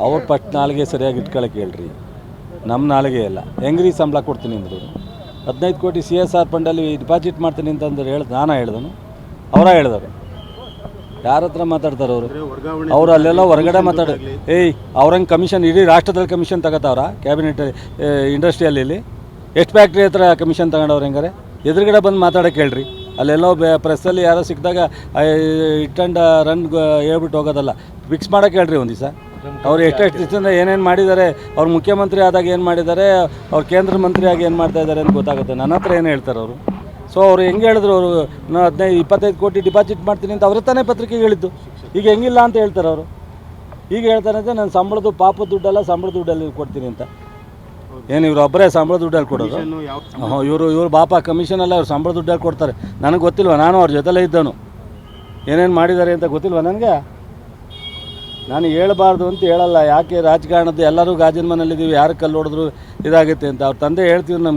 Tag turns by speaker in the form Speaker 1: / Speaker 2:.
Speaker 1: ಅವ್ರ ಪಟ್ ನಾಲಿಗೆ ಸರಿಯಾಗಿ ಇಟ್ಕೊಳಕ್ಕೆ ಹೇಳ್ರಿ ನಮ್ಮ ನಾಲಿಗೆ ಇಲ್ಲ ಹೆಂಗ್ರಿ ಸಂಬಳ ಕೊಡ್ತೀನಿ ಅಂದರು ಹದಿನೈದು ಕೋಟಿ ಸಿ ಎಸ್ ಆರ್ ಫಂಡಲ್ಲಿ ಡಿಪಾಸಿಟ್ ಮಾಡ್ತೀನಿ ಅಂತಂದ್ರೆ ಹೇಳ್ದು ನಾನು ಹೇಳ್ದನು ಅವರ ಹೇಳಿದವರು ಯಾರ ಹತ್ರ ಮಾತಾಡ್ತಾರೆ ಅವರು ಅವರು ಅಲ್ಲೆಲ್ಲ ಹೊರಗಡೆ ಮಾತಾಡ ಏಯ್ ಅವ್ರಂಗೆ ಕಮಿಷನ್ ಇಡೀ ರಾಷ್ಟ್ರದಲ್ಲಿ ಕಮಿಷನ್ ತಗೋತಾವ್ರ ಕ್ಯಾಬಿನೆಟ್ ಇಂಡಸ್ಟ್ರಿಯಲ್ಲಿ ಎಷ್ಟು ಫ್ಯಾಕ್ಟ್ರಿ ಹತ್ರ ಕಮಿಷನ್ ತಗೊಂಡವ್ರು ಹೆಂಗಾರೆ ಎದುರುಗಡೆ ಬಂದು ಮಾತಾಡೋಕೆ ಹೇಳ್ರಿ ಅಲ್ಲೆಲ್ಲೋ ಪ್ರೆಸ್ಸಲ್ಲಿ ಯಾರೋ ಸಿಕ್ಕಿದಾಗ ಇಟ್ಟಂಡ ರನ್ ಹೇಳ್ಬಿಟ್ಟು ಹೋಗೋದಲ್ಲ ಫಿಕ್ಸ್ ಮಾಡೋಕೆ ಹೇಳ್ರಿ ಒಂದು ದಿವಸ ಅವ್ರು ಎಷ್ಟೆಷ್ಟು ದಿವಸದಿಂದ ಏನೇನು ಮಾಡಿದ್ದಾರೆ ಅವ್ರು ಮುಖ್ಯಮಂತ್ರಿ ಆದಾಗ ಏನು ಮಾಡಿದ್ದಾರೆ ಅವ್ರು ಕೇಂದ್ರ ಮಂತ್ರಿಯಾಗಿ ಏನು ಮಾಡ್ತಾ ಇದ್ದಾರೆ ಅಂತ ಗೊತ್ತಾಗುತ್ತೆ. ನನ್ನ ಹತ್ರ ಏನು ಹೇಳ್ತಾರೆ ಅವರು? ಸೊ ಅವ್ರು ಹೆಂಗೆ ಹೇಳಿದ್ರು ಅವರು ನಾನು ಹದಿನೈದು ಇಪ್ಪತ್ತೈದು ಕೋಟಿ ಡಿಪಾಸಿಟ್ ಮಾಡ್ತೀನಿ ಅಂತ ಅವರೇ ತಾನೇ ಪತ್ರಿಕೆಗೆ ಹೇಳಿದ್ದು. ಈಗ ಹೆಂಗಿಲ್ಲ ಅಂತ ಹೇಳ್ತಾರೆ ಅವರು. ಈಗ ಹೇಳ್ತಾರೆ ಅಂತ ನಾನು ಸಂಬಳದ ಪಾಪ ದುಡ್ಡೆಲ್ಲ ಸಂಬಳ ದುಡ್ಡಲ್ಲಿ ಕೊಡ್ತೀನಿ ಅಂತ. ಏನು ಇವರು ಒಬ್ಬರೇ ಸಂಬಳ ದುಡ್ಡಲ್ಲಿ ಕೊಡೋದು?
Speaker 2: ಹ್ಞೂ
Speaker 1: ಇವರು ಇವರು ಬಾಪ ಕಮಿಷನ್ ಎಲ್ಲ ಅವ್ರು ಸಂಬಳ ದುಡ್ಡಲ್ಲಿ ಕೊಡ್ತಾರೆ. ನನಗೆ ಗೊತ್ತಿಲ್ವ ನಾನು ಅವ್ರ ಜೊತೆಲೇ ಇದ್ದನು ಏನೇನು ಮಾಡಿದ್ದಾರೆ ಅಂತ ಗೊತ್ತಿಲ್ವ ನನಗೆ? ನಾನು ಹೇಳಬಾರ್ದು ಅಂತ ಹೇಳಲ್ಲ. ಯಾಕೆ ರಾಜಕಾರಣದ್ದು ಎಲ್ಲರೂ ಗಾಜಿನ ಮನೇಲಿದ್ದೀವಿ ಯಾರು ಕಲ್ಲು ಹೊಡೆದ್ರು ಇದಾಗುತ್ತೆ ಅಂತ. ಅವ್ರ ತಂದೆ ಹೇಳ್ತೀವಿ ನಮ್ಮ